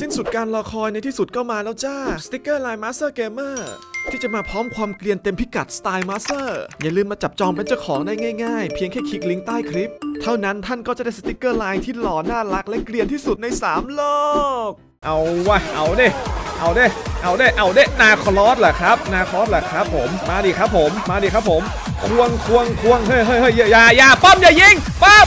สิ้นสุดการรอคอยในที่สุดก็มาแล้วจ้า สติกเกอร์ลายมาสเตอร์เกมเมอร์ที่จะมาพร้อมความเกลียนเต็มพิกัดสไตล์มาสเตอร์อย่าลืมมาจับจองเป็นเจ้าของได้ง่ายๆ เพียงแค่คลิกลิงก์ใต้คลิป เท่านั้นท่านก็จะได้สติกเกอร์ลายที่หล่อน่ารักและเกลียนที่สุดใน 3 โลก เอาวะเอาเด้เอาเด้เอาเด้เอาเด้นาคลอสเหรอครับนาคลอสเหรอครับผมมาดิครับผมมาดิครับผมควงควงควงเฮ้ยเฮ้ยเฮ้ยอย่าอย่าอย่าป้อมอย่ายิงป้อม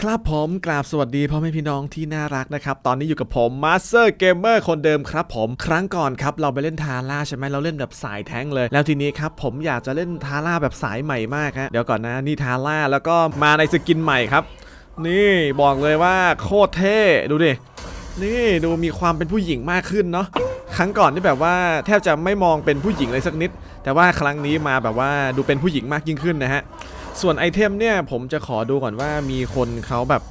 ครับผมกราบสวัสดีพ่อแม่พี่น้องที่น่ารักนะครับ ตอนนี้อยู่กับผมมาสเตอร์เกมเมอร์คนเดิมครับผมครั้งก่อนครับ เราไปเล่นทาร่าใช่ไหมเราเล่นแบบสายแท้งเลย แล้วทีนี้ครับ ผมอยากจะเล่นทาร่าแบบสายใหม่มากฮะเดี๋ยวก่อนนะนี่ทาร่าแล้วก็มาในสกินใหม่ครับ นี่บอกเลยว่าโคตรเท่ดูดินี่ดูมีความเป็นผู้หญิงมากขึ้นเนาะครั้งก่อนนี่แบบว่าแทบจะไม่มองเป็นผู้หญิงเลยสักนิด แต่ว่าครั้งนี้มาแบบว่าดูเป็นผู้หญิงมากยิ่งขึ้นนะฮะ ส่วนไอเทมเนี่ยผมจะขอดูก่อนว่ามีคนเขาแบบ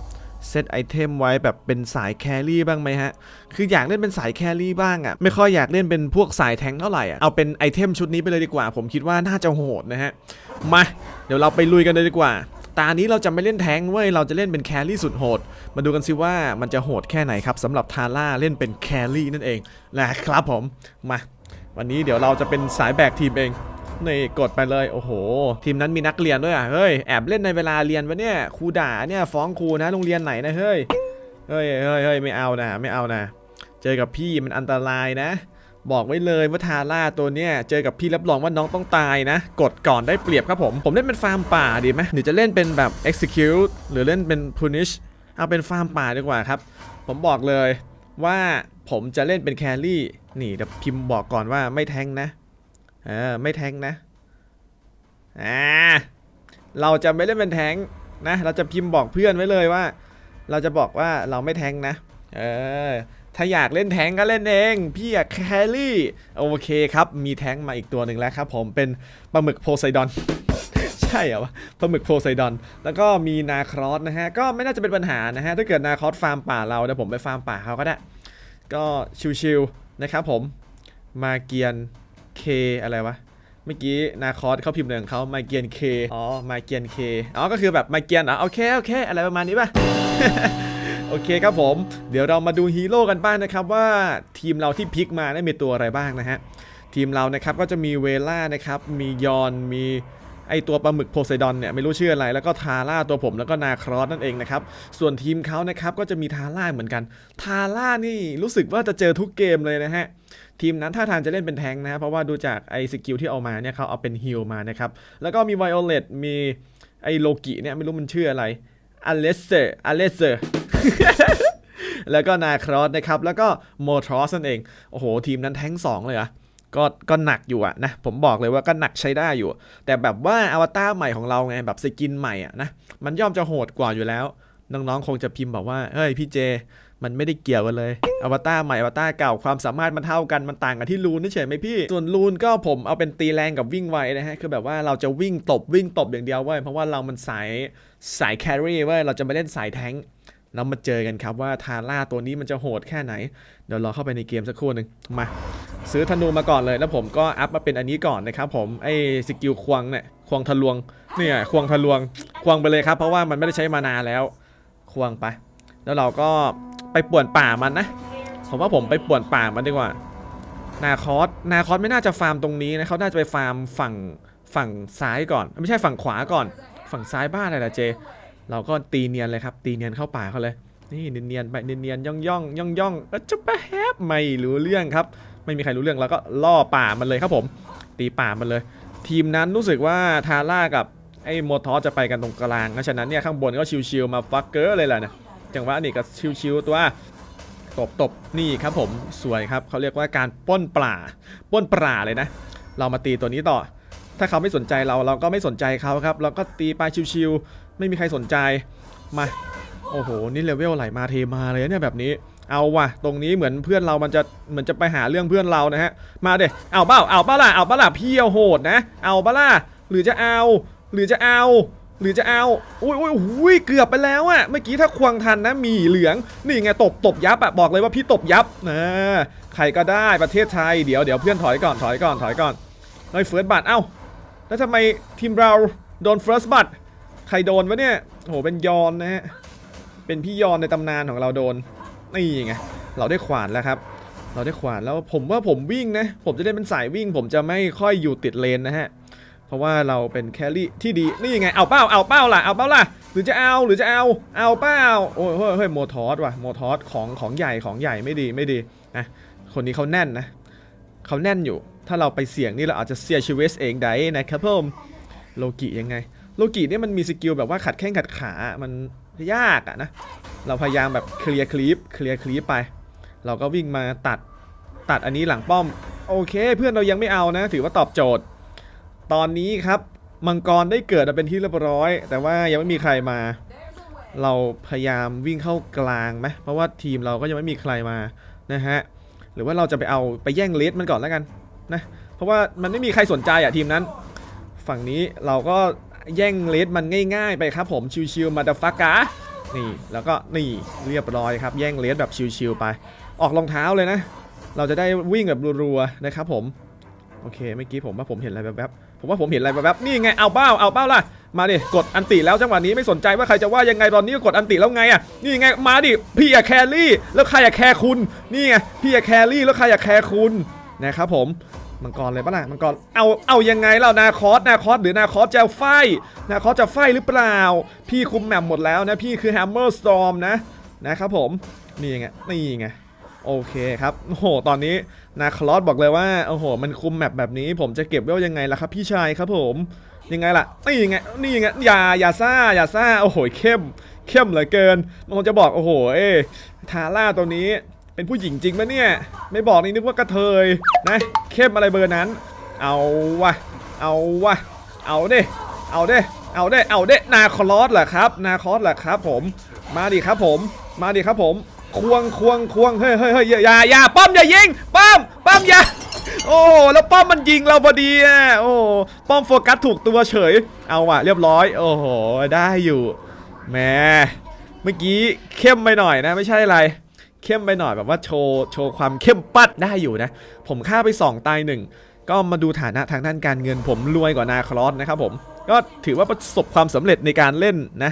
เซตไอเทมไว้แบบเป็นสายแครี่บ้างไหมฮะ คืออยากเล่นเป็นสายแครี่บ้างอะ่ะ ไม่ค่อยอยากเล่นเป็นพวกสายแทงเท่าไหร่อะ เอาเป็นไอเทมชุดนี้ไปเลยดีกว่า ผมคิดว่าน่าจะโหดนะฮะ มา เดี๋ยวเราไปลุยกันเลยดีกว่า ตานี้เราจะไม่เล่นแทงเว้ย เราจะเล่นเป็นแครี่สุดโหด มาดูกันสิว่ามันจะโหดแค่ไหนครับสำหรับทาร่าเล่นเป็นแครี่นั่นเองนะครับผม มา วันนี้เดี๋ยวเราจะเป็นสายแบกทีมเอง นี่กดไปเลยโอ้โห ทีมนั้นมีนักเรียนด้วยอะเฮ้ยแอบเล่นในเวลาเรียนวะเนี่ยครูด่าเนี่ยฟ้องครูนะโรงเรียนไหนนะเฮ้ยเฮ้ยเฮ้ยเฮ้ยไม่เอานะไม่เอานะ เจอกับพี่มันอันตรายนะ บอกไว้เลยว่าทาร่าตัวเนี้ยเจอกับพี่รับรองว่าน้องต้องตายนะ กดก่อนได้เปรียบครับผม ผมเล่นเป็นฟาร์มป่าดีไหมหรือจะเล่นเป็นแบบ execute หรือเล่นเป็น punish เอาเป็นฟาร์มป่าดีกว่าครับ ผมบอกเลยว่าผมจะเล่นเป็นแครี่นี่เดี๋ยวพิมพ์บอกก่อนว่าไม่แทงนะ เออไม่แทงนะอ่าเราจะไม่เล่นเป็นแทงนะเราจะพิมพ์บอกเพื่อนไว้เลยว่า เราจะบอกว่าเราไม่แทงนะเออถ้าอยากเล่นแทงก็เล่นเอง พี่อยากแครี่โอเคครับมีแทงมาอีกตัวหนึ่งแล้วครับผมเป็นปลาหมึกโพไซดอนใช่เหรอวะปลาหมึกโพไซดอน แล้วก็มีนาครอสนะฮะ ก็ไม่น่าจะเป็นปัญหานะฮะ ถ้าเกิดนาครอสฟาร์มป่าเราเดี๋ยวผมไปฟาร์มป่าเขาก็ได้ ก็ชิวๆนะครับผม มาเกียน เคอะไรวะ เมื่อกี้นาคอสเขาพิมพ์เรื่องเขามาเกียนเคอ๋อมาเกียนเคอ๋อก็คือแบบมาเกียนเหรอโอเคโอเคอะไรประมาณนี้ป่ะ โอเคครับผม เดี๋ยวเรามาดูฮีโร่กันบ้างนะครับว่าทีมเราที่พลิกมาได้มีตัวอะไรบ้างนะฮะ ทีมเรานะครับก็จะมีเวล่านะครับ มียอน มีไอตัวปลาหมึกโพไซดอนเนี่ยไม่รู้ชื่ออะไรแล้วก็ทาร่าตัวผมแล้วก็นาครอสนั่นเองนะครับ ส่วนทีมเขานะครับก็จะมีทาร่าเหมือนกัน ทาร่านี่รู้สึกว่าจะเจอทุกเกมเลยนะฮะ ทีมนั้นท่าทางจะเล่นเป็นแทงนะครับเพราะว่าดูจากไอ้สกิลที่เอามาเนี่ยเขาเอาเป็นฮิลมานะครับ แล้วก็มีไวโอเลตมีไอ้โลกิเนี่ยไม่รู้มันชื่ออะไรอเลสเซอร์อเลสเซอร์แล้วก็นาครอสนะครับ แล้วก็โมทรอสนั่นเอง โอ้โห ทีมนั้นแท้งสองเลยอะก็ก็หนักอยู่อะนะ ผมบอกเลยว่าก็หนักใช้ได้อยู่ แต่แบบว่าอวตารใหม่ของเราไง แบบสกินใหม่อะนะ มันย่อมจะโหดกว่าอยู่แล้ว น้องๆ คงจะพิมพ์บอกว่า เฮ้ยพี่เจ มันไม่ได้เกี่ยวกันเลย อวตารใหม่อวตารเก่าความสามารถมันเท่ากันมันต่างกันที่รูนนี่เฉยไหมพี่ ส่วนรูนก็ผมเอาเป็นตีแรงกับวิ่งไวนะฮะ คือแบบว่าเราจะวิ่งตบวิ่งตบอย่างเดียวเว้ยเพราะว่าเรามันสายสายแครี่เว้ยเราจะไม่เล่นสายแทงค์แล้วมาเจอกันครับว่าทาร่าตัวนี้มันจะโหดแค่ไหน เดี๋ยวรอเข้าไปในเกมสักครู่หนึ่งมา ซื้อธนูมาก่อนเลยแล้วผมก็อัพมาเป็นอันนี้ก่อนนะครับผมไอ้สกิลควงเนี่ยควงทะลวงเนี่ยควงทะลวง ควงไปเลยครับเพราะว่ามันไม่ได้ใช้มานานแล้ว ควงไป แล้วเราก็ ไปป่วนป่ามันนะ ผมว่าผมไปป่วนป่ามันดีกว่า นาคอสนาคอสไม่น่าจะฟาร์มตรงนี้นะเขาน่าจะไปฟาร์มฝั่งฝั่งซ้ายก่อน ไม่ใช่ฝั่งขวาก่อน ฝั่งซ้ายบ้านอะไรล่ะเจ เราก็ตีเนียนเลยครับ ตีเนียนเข้าป่าเขาเลย นี่เนียนๆไปเนียนๆย่องย่องย่องย่องๆแล้วจะไปแฮปไม่รู้เรื่องครับ ไม่มีใครรู้เรื่องเราก็ล่อป่ามันเลยครับผม ตีป่ามันเลย ทีมนั้นรู้สึกว่าทาร่ากับไอ้โมทอสจะไปกันตรงกลางเพราะฉะนั้นเนี่ยข้างบนก็ชิวๆมาฟักเกอร์เลยแหละนะ จังหวะนี้ก็ชิวๆตัวตบตบนี่ครับผมสวยครับเขาเรียกว่าการป้นปลาป้นปลาเลยนะ เรามาตีตัวนี้ต่อ ถ้าเขาไม่สนใจเราเราก็ไม่สนใจเขาครับ เราก็ตีไปชิวๆไม่มีใครสนใจมาโอ้โหนี่เลเวลไหลมาเทมาเลยเนี่ยแบบนี้เอาว่ะตรงนี้เหมือนเพื่อนเรามันจะเหมือนจะไปหาเรื่องเพื่อนเรานะฮะมาเด็เอาเปล่าเอาเปล่าล่ะเอาเปล่าล่ะพี่เอาโหดนะ เอาเปล่าล่ะหรือจะเอา หรือจะเอา หรือจะเอาอุ้ยอุ้ยอุ้ยเกือบไปแล้วอะเมื่อกี้ถ้าควงทันนะมีเหลือง นี่ไงตบตบยับอะบอกเลยว่าพี่ตบยับนะใครก็ได้ประเทศไทยเดี๋ยวเดี๋ยวเพื่อนถอยก่อนถอยก่อนถอยก่อนเฮ้ยเฟิร์สบัตเอ้าแล้วทำไมทีมเราโดนเฟิร์สบัตใครโดนวะเนี่ยโอ้โหเป็นยอนนะฮะเป็นพี่ยอนในตำนานของเราโดนนี่ไงเราได้ขวานแล้วครับ เราได้ขวานแล้วผมว่าผมวิ่งนะ ผมจะได้เป็นสายวิ่ง ผมจะไม่ค่อยอยู่ติดเลนนะฮะ เพราะว่าเราเป็นแครี่ที่ดีนี่ไงเอาเป้าเอาเป้าล่ะเอาเป้าล่ะหรือจะเอาหรือจะเอาเอาเป้าโอ้ยเฮ้ยเฮ้ยโมทอสว่ะโมทอสของของใหญ่ของใหญ่ไม่ดีไม่ดีนะคนนี้เขาแน่นนะเขาแน่นอยู่ ถ้าเราไปเสี่ยงนี่เราอาจจะเสียชีวิตเองได้นะครับผมโลกิยังไง โลกิเนี่ยมันมีสกิลแบบว่าขัดแข้งขัดขามันยากอะนะเราพยายามแบบเคลียร์คลิปเคลียร์คลิปไป เราก็วิ่งมาตัดตัดอันนี้หลังป้อม โอเค เพื่อนเรายังไม่เอานะ ถือว่าตอบโจทย์ ตอนนี้ครับมังกรได้เกิดมาเป็นที่เรียบร้อย แต่ว่ายังไม่มีใครมา เราพยายามวิ่งเข้ากลางไหมเพราะว่าทีมเราก็ยังไม่มีใครมานะฮะหรือว่าเราจะไปเอาไปแย่งเลสมันก่อนแล้วกันนะเพราะว่ามันไม่มีใครสนใจอะทีมนั้น ฝั่งนี้เราก็แย่งเลสมันง่าย ๆ ไปครับผมชิวๆมาดฟักกะนี่แล้วก็นี่เรียบร้อยครับแย่งเลสแบบชิวๆไป ออกรองเท้าเลยนะ เราจะได้วิ่งแบบรัวๆนะครับผมโอเคเมื่อกี้ผมว่าผมเห็นอะไรแบบๆ ผมว่าผมเห็นอะไรแบบๆนี่ไงเอาเป้าเอาเป้าล่ะมาดิกดอันติแล้วจังหวะนี้ไม่สนใจว่าใครจะว่ายังไงตอนนี้ก็กดอันติแล้วไงอะนี่ไงมาดิพี่อะแครี่แล้วใครอะแคร์คุณนี่ไงพี่อะแครี่แล้วใครอะแคร์คุณนะครับผมมังกรเลยปะล่ะมังกรเอาเอายังไงเรานาคอสนาคอสหรือนาคอสจะไฟนาคอสจะไฟหรือเปล่า พี่คุมแมปหมดแล้วนะพี่คือแฮมเมอร์สตอมนะนะครับผมนี่ไงนี่ไงโอเคครับโอ้โหตอนนี้ นาคลอสบอกเลยว่าโอ้โห มันคุมแมปแบบนี้ ผมจะเก็บไว้ยังไงล่ะครับ พี่ชายครับผมยังไงล่ะนี่ยังไงนี่ยังไงอย่าอย่าซ่าอย่าซ่าโอ้โหเข้ม เข้มเหลือเกินมันคงจะบอกโอ้โหเอ้ทาร่าตัวนี้เป็นผู้หญิงจริงปะเนี่ย ไม่บอกนี่นึกว่ากระเทยนะเข้มอะไรเบอร์นั้น เอาวะเอาวะเอาเด้เอาเด้เอาเด้เอาเด้นาคลอสเหรอครับ นาคลอสเหรอครับ ผมมาดิครับผม มาดิครับผม ควงควงควงเฮ้ยเฮ้ยเฮ้ยอย่าอย่าป้อมอย่ายิงป้อมป้อมอย่าโอ้แล้วป้อมมันยิงเราพอดีอะโอ้ป้อมโฟกัสถูกตัวเฉย เอาว่ะเรียบร้อย โอ้โหได้อยู่แหมเมื่อกี้เข้มไปหน่อยนะ ไม่ใช่อะไร เข้มไปหน่อยแบบว่าโชว์โชว์ความเข้มปัดได้อยู่นะ ผมฆ่าไป 2 ตายหนึ่งก็มาดูฐานะทางด้านการเงินผมรวยกว่านาคลอสนะครับผม ก็ถือว่าประสบความสำเร็จในการเล่นนะ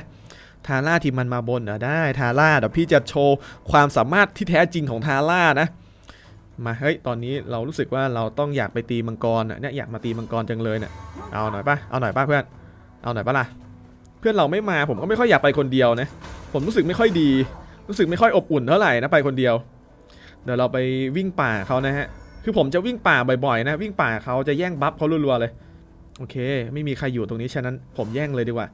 ทาร่าทีมมันมาบนเหรอได้ทาร่าเดี๋ยวพี่จะโชว์ความสามารถที่แท้จริงของทาร่านะ มาเฮ้ยตอนนี้เรารู้สึกว่าเราต้องอยากไปตีมังกรเนี่ยอยากมาตีมังกรจังเลยเนี่ยเอาหน่อยป่ะเอาหน่อยป่ะเพื่อนเอาหน่อยป่ะล่ะเพื่อนเราไม่มาผมก็ไม่ค่อยอยากไปคนเดียวนะผมรู้สึกไม่ค่อยดี รู้สึกไม่ค่อยอบอุ่นเท่าไหร่นะไปคนเดียว เดี๋ยวเราไปวิ่งป่าเขานะฮะคือผมจะวิ่งป่าบ่อยๆ นะ วิ่งป่าเขาจะแย่งบัฟเขารัวๆเลย โอเค ไม่มีใครอยู่ตรงนี้ฉะนั้นผมแย่งเลยดีกว่า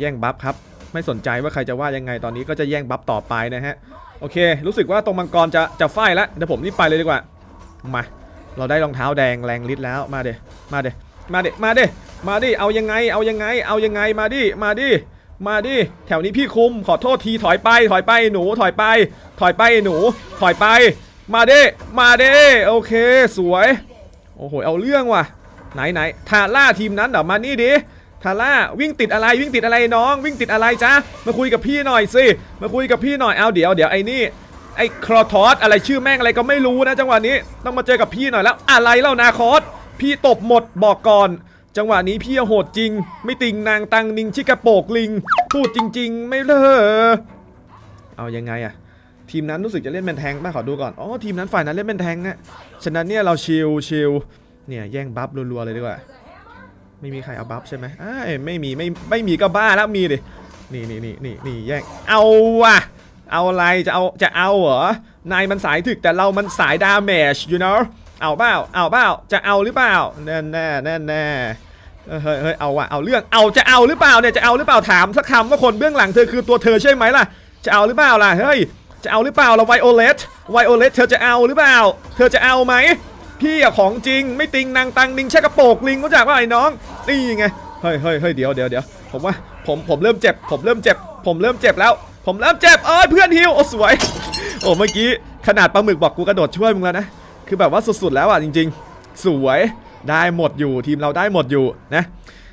แย่งบัฟครับ ไม่สนใจว่าใครจะว่ายังไงตอนนี้ก็จะแย่งบัฟต่อไปนะฮะ โอเค รู้สึกว่าตรงมังกรจะจะไฟแล้วเดี๋ยวผมรีบไปเลยดีกว่า มา เราได้รองเท้าแดงแรงฤทธิ์แล้วมาเดมาเดมาเดมาเดมาดิเอายังไงเอายังไง เอายังไงมาดิมาดิมาดิแถวนี้พี่คุมขอโทษทีถอยไป ถอยไปหนูถอยไป ถอยไปหนู ถอยไป มาดิมาดิโอเค สวย โอ้โหเอาเรื่องว่ะไหนไหนทาร่าทีมนั้นเดี๋ยวมานี่ดิ ทาร่าวิ่งติดอะไรวิ่งติดอะไรน้อง วิ่งติดอะไรจ๊ะมาคุยกับพี่หน่อยสิมาคุยกับพี่หน่อยเอาเดี๋ยวเดี๋ยวไอ้นี่ไอ้ครอทอสอะไรชื่อแม่งอะไรก็ไม่รู้นะ จังหวะนี้ต้องมาเจอกับพี่หน่อยแล้ว อะไรเล่านาคอสพี่ตบหมดบอกก่อน จังหวะนี้พี่โหดจริง ไม่ติงนางตังนิงชิกระโปกลิง พูดจริง ๆ ไม่เลอเอายังไงอะทีมนั้นรู้สึกจะเล่นเป็นแทงบ้างขอดูก่อนอ๋อทีมนั้นฝ่ายนั้นเล่นเป็นแทงนะฉะนั้นเนี่ยเราชิลชิลเนี่ยแย่งบัฟรัวๆเลยดีกว่า ไม่มีใครเอาบัฟใช่ไหมอ้าไม่มีไม่ไม่มีก็บ้าแล้วมีดิ นี่นี่นี่นี่นี่แย่ง เอาว่ะ เอาอะไรจะเอาจะเอาเหรอ นายมันสายถึกแต่เรามันสายดาเมจ you know เอาเปล่าเอาเปล่าจะเอาหรือเปล่า แน่แน่แน่แน่เออเฮ้ยเฮ้ยเอาว่ะเอาเรื่อง เอาจะเอาหรือเปล่าเนี่ยจะเอาหรือเปล่าถามสักคำว่าคนเบื้องหลังเธอคือตัวเธอใช่ไหมล่ะ จะเอาหรือเปล่าล่ะ เฮ้ย จะเอาหรือเปล่าเราไวโอเลตไวโอเลตเธอจะเอาหรือเปล่า เธอจะเอาไหมพี่อะของจริงไม่ติงนางตังนิงแช่กระโปกลิงรู้จักว่าไอ้น้อง นี่ไงเฮ้ยเฮ้ยเฮ้ยเดี๋ยวเดี๋ยวเดี๋ยวผมว่าผมผมเริ่มเจ็บ ผมเริ่มเจ็บ ผมเริ่มเจ็บแล้ว ผมเริ่มเจ็บเอ้ยเพื่อนฮิวโอ้สวยโอ้เมื่อกี้ขนาดปลาหมึกบอกกูกระโดดช่วยมึงแล้วนะคือแบบว่าสุดๆแล้วอะจริง ๆ สวยได้หมดอยู่ทีมเราได้หมดอยู่นะ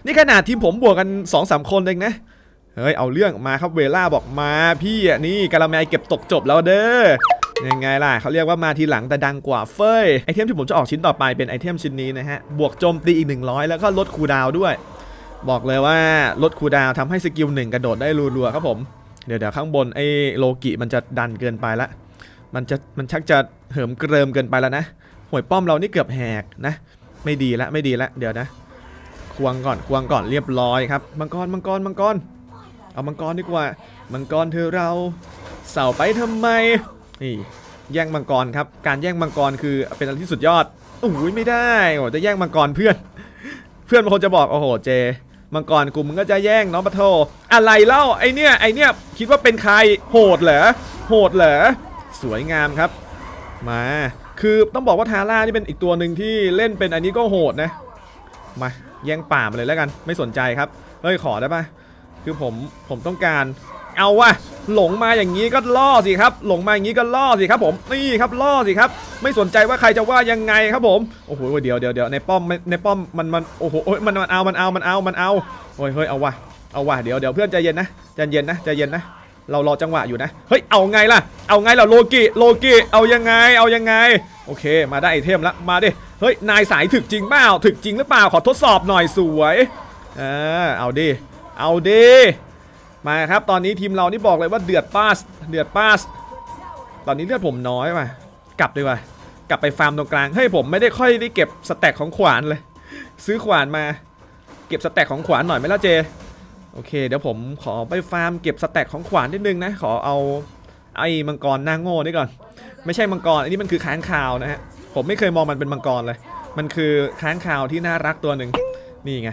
นี่ขนาดทีมผมบวกกัน2อสามคนเองนะเฮ้ยเอาเรื่องมาครับเวล่าบอกมาพี่อะนี่กาลาแมเก็บตกจบแล้วเด้อ ยังไงล่ะเขาเรียกว่ามาทีหลังแต่ดังกว่าเฟ้ยไอเทมที่ผมจะออกชิ้นต่อไปเป็นไอเทมชิ้นนี้นะฮะ บวกโจมตีอีก 100 แล้วก็ลดคูดาวด้วย บอกเลยว่าลดคูดาวทำให้สกิลหนึ่งกระโดดได้รัวๆครับผม เดี๋ยวเดี๋ยวข้างบนไอ้โลกิมันจะดันเกินไปละ มันจะมันชักจะเหิมเกริมเกินไปแล้วนะห่วยป้อมเรานี่เกือบแหกนะ ไม่ดีละไม่ดีละเดี๋ยวนะ ควงก่อนควงก่อนเรียบร้อยครับมังกรมังกรมังกรเอามังกรดีกว่า มังกรเธอเราเสาไปทำไม นี่แย่งมังกรครับ การแย่งมังกรคือเป็นอะไรที่สุดยอดโอ้ยไม่ได้โอ้จะแย่งมังกรเพื่อน เพื่อนบางคนจะบอกโอ้โหเจ มังกรกูมึงก็จะแย่งน้องปะโทอะไรเล่าไอเนี้ยไอเนี้ยคิดว่าเป็นใครโหดเหรอโหดเหรอสวยงามครับ มา คือต้องบอกว่าทาร่านี่เป็นอีกตัวหนึ่งที่เล่นเป็นอันนี้ก็โหดนะมาแย่งป่ามาเลยแล้วกัน ไม่สนใจครับเฮ้ยขอได้ปะคือผมผมต้องการ เอาวะหลงมาอย่างนี้ก็ล่อสิครับ หลงมาอย่างนี้ก็ล่อสิครับผมนี่ครับล่อสิครับ ไม่สนใจว่าใครจะว่ายังไงครับผมโอ้โหเดี๋ยวเดี๋ยวเดี๋ยวในป้อมในป้อมมันมันโอ้โหโอ้ยมันมันเอามันเอามันเอามันเอาโอ้ยเฮ้ยเอาวะเอาวะเดี๋ยวเดี๋ยวเพื่อนใจเย็นนะใจเย็นนะใจเย็นนะเรารอจังหวะอยู่นะ เฮ้ย เอาไงล่ะ เอาไงล่ะโลกิโลกิเอายังไง เอายังไง โอเค มาได้ไอเทมละ มาดิ เฮ้ย นายสายถึกจริงเปล่า ถึกจริงหรือเปล่า ขอทดสอบหน่อยสวยเออเอาดิ เอาดิ มาครับตอนนี้ทีมเรานี่บอกเลยว่าเดือดป้าสเดือดป้าสตอนนี้เลือดผมน้อยว่ะกลับดีกว่ากลับไปฟาร์มตรงกลางเฮ้ยผมไม่ได้ค่อยได้เก็บสแต็กของขวานเลย ซื้อขวานมา เก็บสแต็กของขวานหน่อยไหมล่ะเจโอเค เดี๋ยวผมขอไปฟาร์มเก็บสแต็กของขวานนิดนึงนะขอเอาไอ้มังกรหน้าโง่นี่ก่อน ไม่ใช่มังกรอันนี้มันคือค้างคาวนะฮะผมไม่เคยมองมันเป็นมังกรเลย มันคือค้างคาวที่น่ารักตัวหนึ่งนี่ไง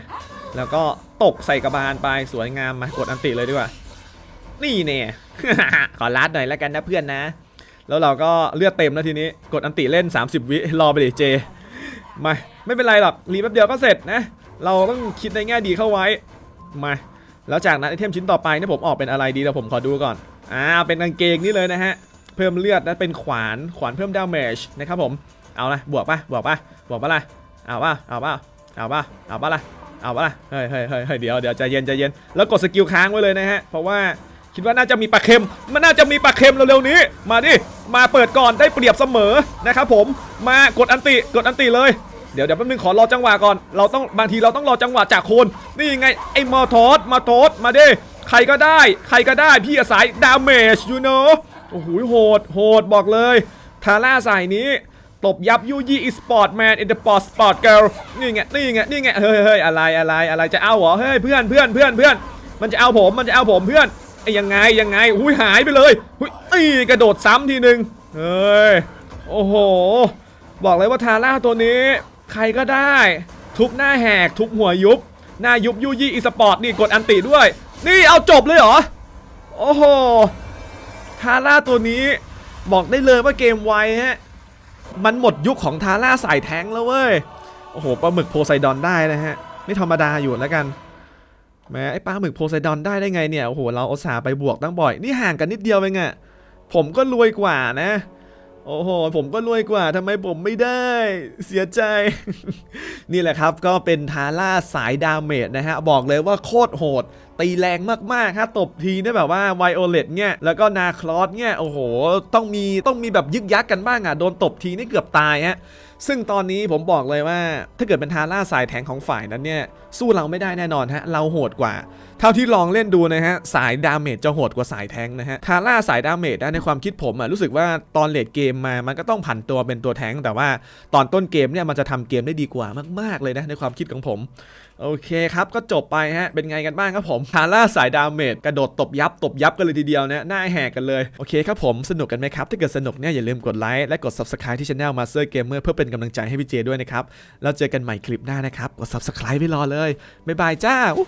แล้วก็ตกใส่กระบาลไปสวยงามมากดอันติเลยดีกว่า นี่เนี่ยขอลัดหน่อยแล้วกันนะเพื่อนนะ แล้วเราก็เลือดเต็มแล้วทีนี้กดอันติเล่น 30 วิรอไปดิเจมาไม่เป็นไรหรอกรีแป๊บเดียวก็เสร็จนะ เราต้องคิดในแง่ดีเข้าไว้มาแล้วจากนั้นไอเทมชิ้นต่อไปนี่ผมออกเป็นอะไรดีเดี๋ยวผมขอดูก่อนอ่าเป็นกางเกงนี่เลยนะฮะเพิ่มเลือดนะเป็นขวานขวานเพิ่มดาเมจนะครับผมเอาละบวกปะบวกปะบวกปะล่ะเอาปะเอาปะเอาปะเอาปะล่ะ เอาปะล่ะเฮ้ยเฮ้ยเฮ้ยเดี๋ยวเดี๋ยวใจเย็นใจเย็นแล้วกดสกิลค้างไว้เลยนะฮะเพราะว่าคิดว่าน่าจะมีปลาเค็ม มันน่าจะมีปลาเค็มเร็วๆนี้ มาดิ มาเปิดก่อนได้เปรียบเสมอนะครับผม มากดอันติ กดอันติเลย เดี๋ยวเดี๋ยวแป๊บนึงขอรอจังหวะก่อน เราต้องบางทีเราต้องรอจังหวะจากคน นี่ไงไอ้มาทอสมาทอสมาดิ ใครก็ได้ ใครก็ได้พี่อาศัยดาเมจยูโนโอ้โหโหด โหดบอกเลย ทาร่าสายนี้ ตบยับยูยีอีสปอร์ตแมนอินเดอะปอร์ตสปอร์ตเกิลนี่ไงนี่ไงนี่ไงเฮ้ยเฮ้ยอะไรอะไรอะไรจะเอาเหรอเฮ้ยเพื่อนเพื่อนเพื่อนเพื่อนมันจะเอาผมมันจะเอาผมเพื่อนไอ้ยังไงยังไงอุ้ยหายไปเลยอุ้ยอีกระโดดซ้ำทีหนึ่งเฮ้ยโอ้โห บอกเลยว่าทาร่าตัวนี้ ใครก็ได้ ทุบหน้าแหกทุบหัวยุบ หน้ายุบยูยี่อีสปอร์ตนี่กดอันติด้วย นี่เอาจบเลยเหรอ โอ้โห ทาร่าตัวนี้ บอกได้เลยว่าเกมไวฮะ มันหมดยุคของทาร่าสายแทงแล้วเว้ย โอ้โหปลาหมึกโพไซดอนได้นะฮะ ไม่ธรรมดาอยู่แล้วกันแม้ไอ้ปลาหมึกโพไซดอนได้ได้ไงเนี่ย โอ้โห เราอุตส่าห์ไปบวกตั้งบ่อย นี่ห่างกันนิดเดียวเองอะผมก็รวยกว่านะ โอ้โห ผมก็รวยกว่าทำไมผมไม่ได้ เสียใจ นี่แหละครับก็เป็นทาร่าสายดาเมจนะฮะ บอกเลยว่าโคตรโหด ตีแรงมากๆฮะตบทีได้แบบว่าไวโอเลตเนี่ยแล้วก็นาคลอสเนี่ยโอ้โห ต้องมีต้องมีแบบยึกยักกันบ้างอะโดนตบทีนี่เกือบตายฮะซึ่งตอนนี้ผมบอกเลยว่า ถ้าเกิดเป็นทาร่าสายแทงของฝ่ายนั้นเนี่ย สู้เราไม่ได้แน่นอนฮะ เราโหดกว่า เท่าที่ลองเล่นดูนะฮะ สายดาเมจจะโหดกว่าสายแทงนะฮะ ทาร่าสายดาเมจในความคิดผมอะรู้สึกว่าตอนเลดเกมมา มันก็ต้องผันตัวเป็นตัวแทงแต่ว่าตอนต้นเกมเนี่ยมันจะทำเกมได้ดีกว่ามาก ๆเลยนะในความคิดของผม โอเคครับก็จบไปฮะเป็นไงกันบ้างครับผมฮาร่าสายดาเมจกระโดดตบยับตบยับกันเลยทีเดียวนะหน้าแหกกันเลยโอเคครับผมสนุกกันไหมครับถ้าเกิดสนุกเนี่ยอย่าลืมกดไลค์และกด subscribe ที่ channel Master Gamer เพื่อเป็นกำลังใจให้พี่เจด้วยนะครับแล้วเจอกันใหม่คลิปหน้านะครับกด subscribe ไว้รอเลยบ๊ายบายจ้าอู้